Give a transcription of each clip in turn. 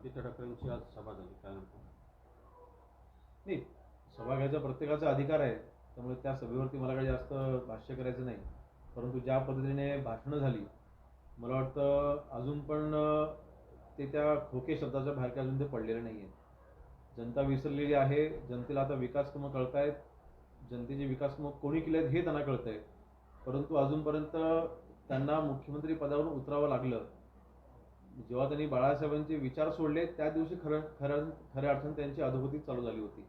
आदित्य ठाकरेंची आज सभा झाली. काय म्हणतो? नाही सभा घ्यायचा प्रत्येकाचा अधिकार आहे. त्यामुळे त्या सभेवरती मला काही जास्त भाष्य करायचं नाही. परंतु ज्या पद्धतीने भाषणं झाली मला वाटतं अजून पण ते त्या खोके शब्दाच्या बाहेर काय अजून ते पडलेले नाही आहे जनता विसरलेली आहे. जनतेला आता विकास कळतायत. कळत आहेत जनतेचे विकासकामं कोणी केले आहेत हे त्यांना कळत आहे परंतु अजूनपर्यंत त्यांना मुख्यमंत्री पदावरून उतरावं लागलं. जेव्हा त्यांनी बाळासाहेबांचे विचार सोडले त्या दिवशी खरं खरं खऱ्या अर्थाने त्यांची अधोगती चालू झाली होती.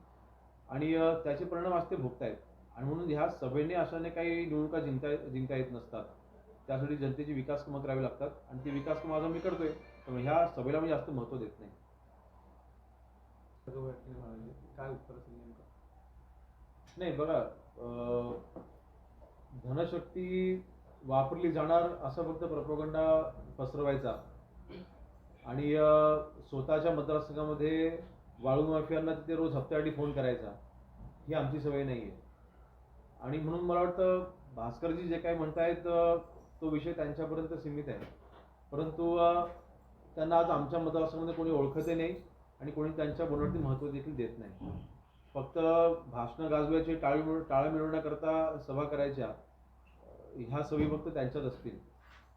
आणि त्याचे परिणाम आज ते भोगतायत. आणि म्हणून ह्या सभेने अशाने काही निवडणुका जिंकता जिंकता येत नसतात. त्यासाठी जनतेची विकास कामं करावी लागतात. आणि ती विकास कामं आज आम्ही करतोय. त्यामुळे ह्या सभेला मी जास्त महत्त्व देत नाही. काय उत्तर नाही बघा धनशक्ती वापरली जाणार असं फक्त प्रपोगंडा पसरवायचा. आणि स्वतःच्या मतदारसंघामध्ये वाळू माफियांना तिथे रोज हप्त्यासाठी फोन करायचा. ही आमची सवय नाही आहे आणि म्हणून मला वाटतं भास्करजी जे काही म्हणतायत तो विषय त्यांच्यापर्यंत सीमित आहे. परंतु त्यांना आज आमच्या मतदारसंघामध्ये कोणी ओळखतही नाही आणि कोणी त्यांच्या बोलण्यावरती महत्त्व देखील देत नाही. फक्त भाषणं गाजवायची टाळी टाळ मिळवण्याकरता सभा करायच्या ह्या सवयी फक्त त्यांच्याच असतील.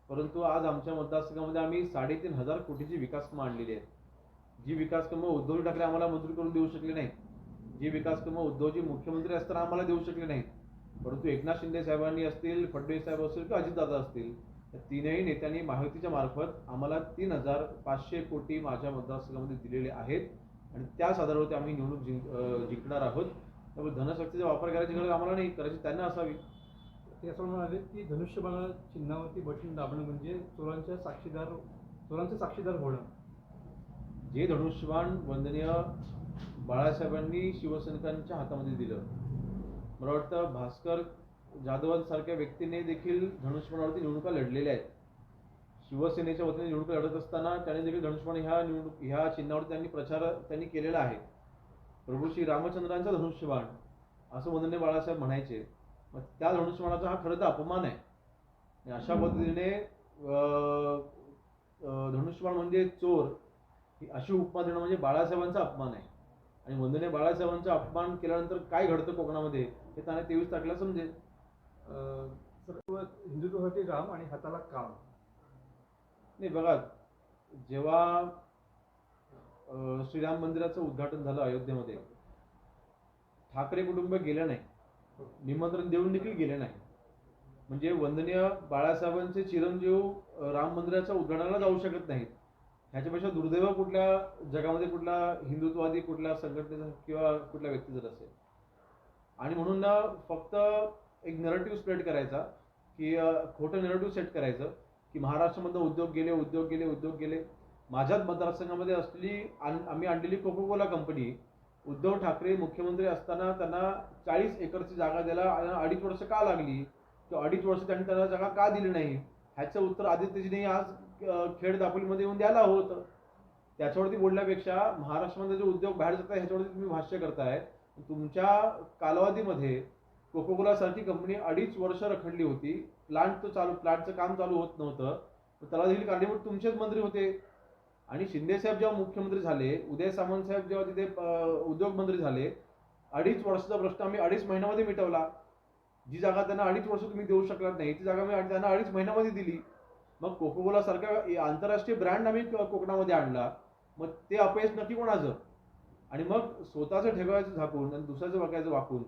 परंतु आज आमच्या मतदारसंघामध्ये आम्ही साडेतीन हजार कोटीची विकास कामं आणलेली आहेत. जी विकास कामं उद्धव ठाकरे आम्हाला मंजूर करून देऊ शकले नाहीत. जी विकास कामं उद्धवजी मुख्यमंत्री असताना आम्हाला देऊ शकले नाहीत. परंतु एकनाथ शिंदे साहेबांनी असतील फडणवीस साहेब असतील किंवा अजितदादा असतील तीनही नेत्यांनी महायुतीच्या मार्फत आम्हाला तीन हजार पाचशे कोटी माझ्या मतदारसंघामध्ये दिलेले आहेत. आणि त्याच आधारावरती आम्ही निवडणूक जिंक जिंकणार आहोत. त्यामुळे धनशक्तीचा वापर करायची गरज आम्हाला नाही. करायची त्यांना असावी. ते असं म्हणाले की धनुष्यबाणा चिन्हावरती बटन दाबणं म्हणजे चोरांच्या साक्षीदार चोरांचं साक्षीदार होणं. जे धनुष्यबाण वंदनीय बाळासाहेबांनी शिवसैनिकांच्या हातामध्ये दिलं. मला वाटतं भास्कर जाधवांसारख्या व्यक्तीने देखील धनुष्यबाणावरती निवडणुका लढलेल्या आहेत. शिवसेनेच्या वतीने निवडणूक लढत असताना त्याने देखील धनुष्यबाण ह्या निवडणूक ह्या चिन्हावर त्यांनी प्रचार त्यांनी केलेला आहे. प्रभू श्री रामचंद्रांचा धनुष्यबाण असं वंदनीय बाळासाहेब म्हणायचे. मग त्या धनुष्यबाणाचा हा खरं तर अपमान आहे. अशा पद्धतीने धनुष्यबाण म्हणजे चोर ही अशी उपमा देणं म्हणजे बाळासाहेबांचा अपमान आहे. आणि वंदनीय बाळासाहेबांचा अपमान केल्यानंतर काय घडतं कोकणामध्ये हे त्यांना तेवीस तारखेला समजेल. सर्व हिंदुत्वासाठी राम आणि हाताला काम. नाही बघा जेव्हा श्रीराम मंदिराचं उद्घाटन झालं अयोध्येमध्ये ठाकरे कुटुंब गेलं नाही. निमंत्रण देऊन देखील गेले नाही. म्हणजे वंदनीय बाळासाहेबांचे चिरंजीव राम मंदिराच्या उद्घाटनाला जाऊ शकत नाहीत. ह्याच्यापेक्षा दुर्दैव कुठल्या जगामध्ये कुठला हिंदुत्ववादी कुठल्या संघटनेचा किंवा कुठल्या व्यक्तीचा असेल. आणि म्हणून ना फक्त एक नरेटिव्ह स्प्रेड करायचा की खोटं नरेटिव्ह सेट करायचं की महाराष्ट्रामधनं उद्योग गेले उद्योग गेले उद्योग गेले. माझ्याच मतदारसंघामध्ये असलेली आम्ही आणलेली Coca Cola company Uddhav Thackeray मुख्यमंत्री असताना त्यांना चाळीस एकरची जागा द्यायला अडीच वर्ष का लागली? किंवा अडीच वर्ष त्यांनी त्यांना जागा का दिली नाही? ह्याचं उत्तर आदित्यजीने आज खेड दापोलीमध्ये येऊन द्यायला होतं. त्याच्यावरती बोलण्यापेक्षा महाराष्ट्रामध्ये जे उद्योग बाहेर जात आहे ह्याच्यावरती तुम्ही भाष्य करताय. तुमच्या कालावधीमध्ये कोकोकोला सारखी कंपनी अडीच वर्ष रखडली होती. प्लांट तो चालू प्लांटचं काम चालू होत नव्हतं. तर त्याला देखील कारणीभूत तुमचेच मंत्री होते. आणि शिंदेसाहेब जेव्हा मुख्यमंत्री झाले उदय सामंत साहेब जेव्हा तिथे उद्योगमंत्री झाले अडीच वर्षाचा प्रश्न आम्ही अडीच महिन्यामध्ये मिटवला. जी जागा त्यांना अडीच वर्ष तुम्ही देऊ शकला नाही ती जागा मी त्यांना अडीच महिन्यामध्ये दिली. मग कोकोकोला सारख्या आंतरराष्ट्रीय ब्रँड आम्ही कोकणामध्ये आणला. मग ते अपयश नक्की कोणाचं? आणि मग स्वतःचं ठेवायचं झाकून आणि दुसऱ्याचं बघायचं वाकून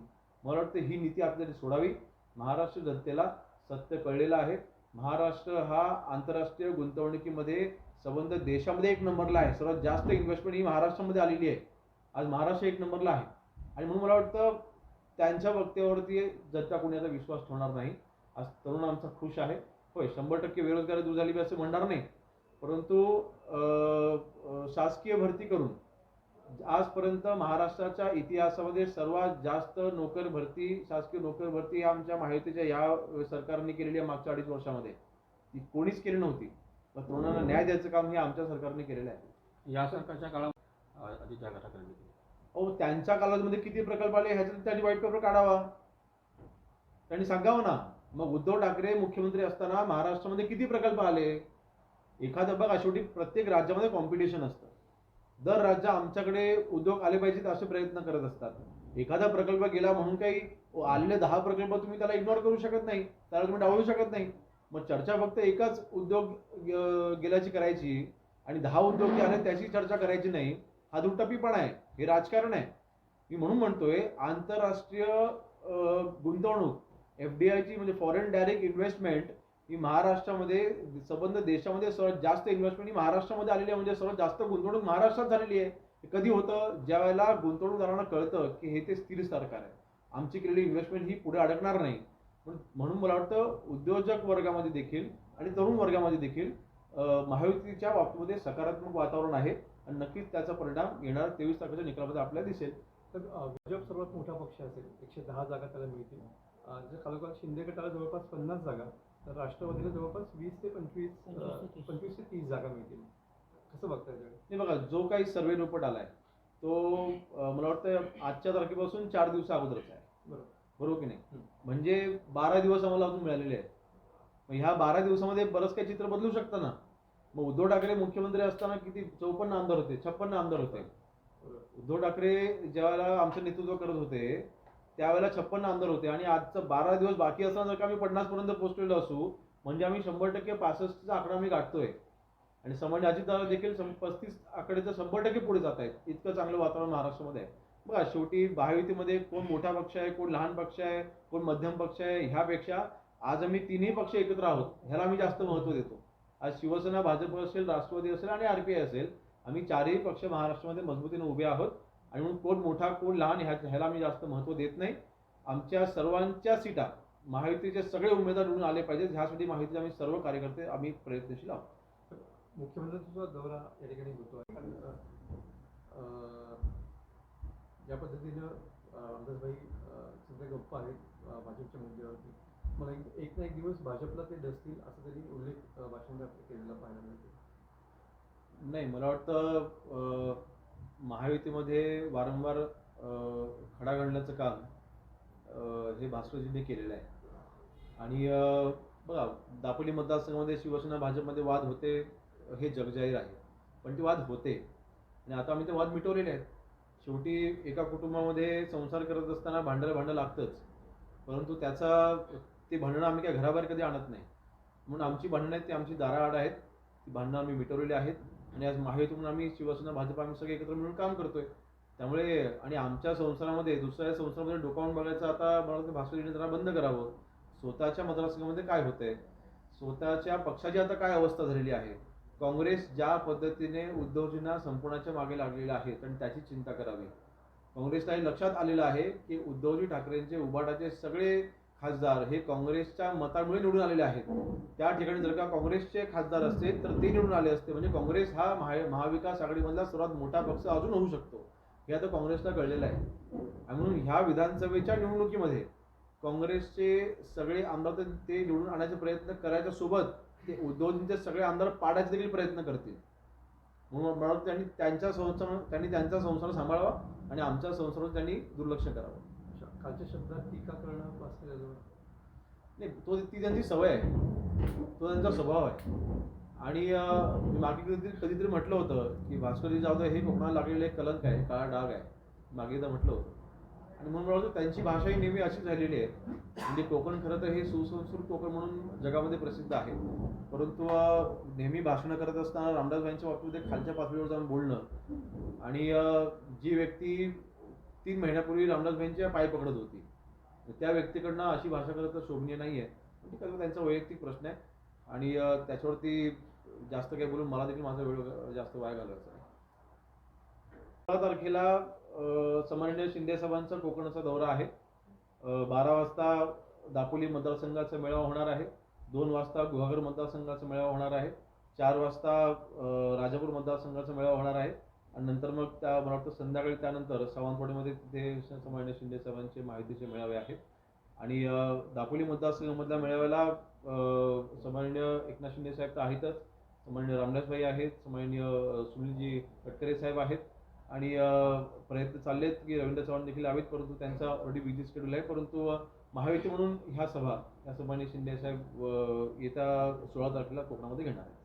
मला वाटतं ही नीती आपल्याला सोडावी. महाराष्ट्र जनतेला सत्य कळलेलं आहे. महाराष्ट्र हा आंतरराष्ट्रीय गुंतवणुकीमध्ये संबंध देशामध्ये एक नंबरला आहे. सर्वात जास्त इन्व्हेस्टमेंट ही महाराष्ट्रामध्ये आलेली आहे. आज महाराष्ट्र एक नंबरला आहे. आणि म्हणून मला वाटतं त्यांच्या वक्तव्यावरती जनता कोणी आता विश्वास ठेवणार नाही. आज तरुण आमचा खुश आहे. होय शंभर टक्के बेरोजगारी दूर झाली असं म्हणणार नाही. परंतु शासकीय भरती करून आजपर्यंत महाराष्ट्राच्या इतिहासामध्ये सर्वात जास्त नोकर भरती शासकीय नोकर भरती आमच्या माहितीच्या या सरकारने केलेली आहे मागच्या अडीच वर्षामध्ये. ती कोणीच केली नव्हती. पण तरुणांना न्याय द्यायचं काम हे आमच्या सरकारने केलेलं आहे. या सरकारच्या काळात अ, आदित्य ठाकरेंनी केलं अहो त्यांच्या कालावधीमध्ये किती प्रकल्प आले ह्याच्यात त्यांनी व्हाईट पेपर काढावा. त्यांनी सांगावं ना. मग उद्धव ठाकरे मुख्यमंत्री असताना महाराष्ट्रामध्ये किती प्रकल्प आले? एखादं बघा शेवटी प्रत्येक राज्यामध्ये कॉम्पिटिशन असतं. दर राज्य आमच्याकडे उद्योग आले पाहिजेत असे प्रयत्न करत असतात. एखादा प्रकल्प गेला म्हणून काही आलेले दहा प्रकल्प तुम्ही त्याला इग्नोर करू शकत नाही त्याला तुम्ही डावलू शकत नाही. मग चर्चा फक्त एकाच उद्योग गेल्याची करायची आणि दहा उद्योग जे आले त्याची चर्चा करायची नाही हा दुटप्पीपणा आहे हे राजकारण आहे. मी म्हणून म्हणतोय आंतरराष्ट्रीय गुंतवणूक एफ डी आयची म्हणजे फॉरेन डायरेक्ट इन्व्हेस्टमेंट ही महाराष्ट्रामध्ये संबंध देशामध्ये सर्वात जास्त इन्व्हेस्टमेंट ही महाराष्ट्रामध्ये आलेली आहे म्हणजे सर्वात जास्त गुंतवणूक महाराष्ट्रात झालेली आहे. कधी होतं? ज्या वेळेला गुंतवणूकदारांना कळतं की हे ते स्थिर सरकार आहे. आमची केलेली इन्व्हेस्टमेंट ही पुढे अडकणार नाही. म्हणून- म्हणून मला वाटतं उद्योजक वर्गामध्ये देखील आणि तरुण वर्गामध्ये देखील महायुतीच्या बाबतीमध्ये सकारात्मक वातावरण आहे आणि नक्कीच त्याचा परिणाम येणाऱ्या तेवीस तारखेच्या निकालामध्ये आपल्याला दिसेल. तर भाजप सर्वात मोठा पक्ष असेल एकशे दहा जागा त्याला मिळतील. जर खालोखाल शिंदे गटाला जवळपास पन्नास जागा तर राष्ट्रवादीला जवळपास वीस ते पंचवीस पंचवीस ते तीस. जागा मिळतील. कसं बघताय त्याकडे नाही बघा जो काही सर्वे रिपोर्ट आलाय तो मला वाटतं आजच्या तारखेपासून चार दिवसा अगोदरचा आहे. बरोबर. बरोबर की नाही. म्हणजे बारा दिवस आम्हाला अजून मिळालेले आहेत. मग ह्या बारा दिवसामध्ये बरंच काही चित्र बदलू शकतं ना? मग उद्धव ठाकरे मुख्यमंत्री असताना किती? चौपन्न आमदार होते छप्पन्न आमदार होते. उद्धव ठाकरे ज्यावेळेला आमचं नेतृत्व करत होते त्यावेळेला छप्पन्न आमदार होते आणि आजचं बारा दिवस बाकी असताना जर का आम्ही पन्नास पर्यंत पोहोचलेलो असू म्हणजे आम्ही शंभर टक्के पासष्टचा आकडा आम्ही गाठतोय. आणि सामान्य अजितदादा देखील पस्तीस आकडेचं शंभर टक्के पुढे जात आहेत इतकं चांगलं वातावरण महाराष्ट्रामध्ये आहे. बघा शेवटी महायुतीमध्ये कोण मोठा पक्ष आहे कोण लहान पक्ष आहे कोण मध्यम पक्ष आहे ह्यापेक्षा आज आम्ही तिन्ही पक्ष एकत्र आहोत ह्याला आम्ही जास्त महत्त्व देतो. आज शिवसेना भाजप असेल राष्ट्रवादी असेल आणि आरपीआय असेल आम्ही चारही पक्ष महाराष्ट्रामध्ये मजबूतीने उभे आहोत आणि म्हणून कोण मोठा कोण लहान ह्या ह्याला आम्ही जास्त महत्त्व देत नाही. आमच्या सर्वांच्या सीटा महायुतीचे सगळे उमेदवार निवडून आले पाहिजेत ह्यासाठी माहिती आम्ही सर्व कार्यकर्ते आम्ही प्रयत्नशील आहोत. मुख्यमंत्र्यांचा दौरा या ठिकाणी होतो ज्या पद्धतीनं रामदासभाई अं, सध्या गप्प आहेत भाजपच्या मुद्द्यावरती. मला एक ना एक दिवस भाजपला ते डसतील असं त्यांनी उल्लेख भाषणात केलेला पाहायला मिळतो नाही मला वाटतं महायुतीमध्ये वारंवार खडा घालण्याचं काम हे भास्करजींनी केलेलं आहे. आणि बघा दापोली मतदारसंघामध्ये शिवसेना भाजपमध्ये वाद होते हे जगजाहीर आहे. पण ते वाद होते. आणि आता आम्ही ते वाद मिटवलेले आहेत. शेवटी एका कुटुंबामध्ये संसार करत असताना भांडं भांडं लागतंच. परंतु त्याचा ते भांडणं आम्ही काय घराबाहेर कधी आणत नाही. म्हणून आमची भांडणं आहेत ती आमची दाराआड आहेत. ती भांडणं आम्ही मिटवलेली आहेत. आणि आज महायुतीतून आम्ही शिवसेना भाजप आम्ही सगळे एकत्र मिळून काम करतोय. त्यामुळे आणि आमच्या संसारामध्ये दुसऱ्या संसारामध्ये डोकावून बघायचं आता मला वाटतं भास्करजीने जरा बंद करावं. स्वतःच्या मतदारसंघामध्ये काय होतंय? स्वतःच्या पक्षाची आता काय अवस्था झालेली आहे? काँग्रेस ज्या पद्धतीने उद्धवजींना संपवण्याच्या मागे लागलेलं आहे आणि त्याची चिंता करावी. काँग्रेसला हे लक्षात आलेलं आहे की उद्धवजी ठाकरेंचे उबाटाचे सगळे खासदार हे काँग्रेसच्या मतामुळे निवडून आलेले आहेत. त्या ठिकाणी जर का काँग्रेसचे खासदार असते तर ते निवडून आले असते. म्हणजे काँग्रेस हा महा महाविकास आघाडीमधला सर्वात मोठा पक्ष अजून होऊ शकतो. हे आता काँग्रेसला कळलेलं आहे. आणि म्हणून ह्या विधानसभेच्या निवडणुकीमध्ये काँग्रेसचे सगळे आमदार ते निवडून आणायचा प्रयत्न करायच्या सोबत ते उद्धवजींचे सगळे आमदार पाडायचे देखील प्रयत्न करतील. म्हणून मला त्यांनी त्यांच्या संसार त्यांनी त्यांचा संसार सांभाळावा आणि आमच्या संसारावर त्यांनी दुर्लक्ष करावं. अशा खालच्या शब्दात टीका करणं नाही तो ती त्यांची सवय आहे. तो त्यांचा स्वभाव आहे. आणि मी मागे कधीतरी कधीतरी म्हटलं होतं की भास्करजी जाधव हे कोकणाला लागलेलं एक कलंक आहे काळा डाग आहे. मागे एकदा म्हटलं होतं. आणि म्हणून मला त्यांची भाषा ही नेहमी अशीच राहिलेली आहे. म्हणजे कोकण खरं तर हे सुसंस्कृत कोकण म्हणून जगामध्ये प्रसिद्ध आहे. परंतु नेहमी भाषणं करत असताना रामदासबाईंच्या बाबतीमध्ये खालच्या पातळीवर जाऊन बोलणं आणि जी व्यक्ती तीन महिन्यापूर्वी रामदासबाईंच्या पाय पकडत होती त्या व्यक्तीकडनं अशी भाषा करत तर शोभनीय नाही आहे म्हणजे खरं त्यांचा वैयक्तिक प्रश्न आहे. आणि त्याच्यावरती जास्त काही बोलून मला देखील माझा वेळ जास्त वाया घालवायचा आहे सोळा तारखेला अं, शिंदे साहेबांचा कोकणाचा दौरा आहे. बारा वाजता दापोली मतदारसंघाचा मेळावा होणार आहे. दोन वाजता गुहागर मतदारसंघाचा मेळावा होणार आहे. चार वाजता राजापूर मतदारसंघाचा मेळावा होणार आहे. आणि नंतर मग त्या मला वाटतं संध्याकाळी त्यानंतर सावंतवाडीमध्ये तिथे समान्य शिंदे साहेबांचे माहितीचे मेळावे आहेत. आणि दापोली मतदारसंघामधल्या मेळाव्याला अं, एकनाथ शिंदे साहेब तर आहेतच. सामान्य रामदासभाई आहेत. सन्माननीय सुनीलजी तटकरे साहेब आहेत. आणि प्रयत्न चालले आहेत की रवींद्र चव्हाण देखील यावेत परंतु त्यांचा ऑलरेडी बिझी शेड्यूल आहे. परंतु महायुती म्हणून ह्या सभा या सभाने शिंदे साहेब येत्या सोळा तारखेला कोकणामध्ये घेणार आहेत.